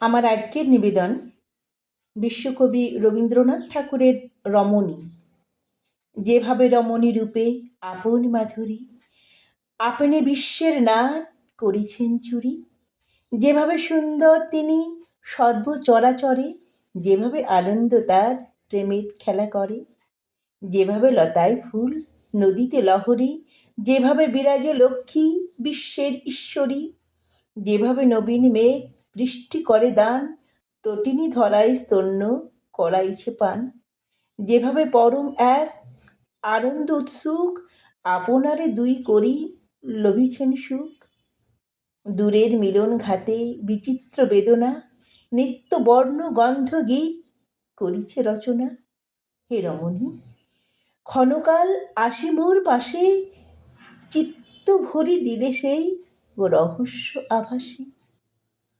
আমার আজকের নিবেদন বিশ্বকবি রবীন্দ্রনাথ ঠাকুরের রমণী। যেভাবে রমণী রূপে আপন মাধুরী, আপনি বিশ্বের নাথ করেছেন চুরি। যেভাবে সুন্দর তিনি সর্বচরাচরে, যেভাবে আনন্দ তার প্রেমের খেলা করে। যেভাবে লতায় ফুল, নদীতে লহরী, যেভাবে বিরাজে লক্ষ্মী বিশ্বের ঈশ্বরী। যেভাবে নবীন মেঘ বৃষ্টি করে দান, তটিনী ধরাই স্তন্য করাইছে পান। যেভাবে পরম এক আনন্দ উৎসুক, আপনারে দুই করি লভিছেন সুখ। দূরের মিলন ঘাটে বিচিত্র বেদনা, নিত্য বর্ণ গন্ধ গীত করিছে রচনা। হে রমণী, ক্ষণকাল আসি মোর পাশে, চিত্ত ভরি দিলে সেই রহস্য আভাসে।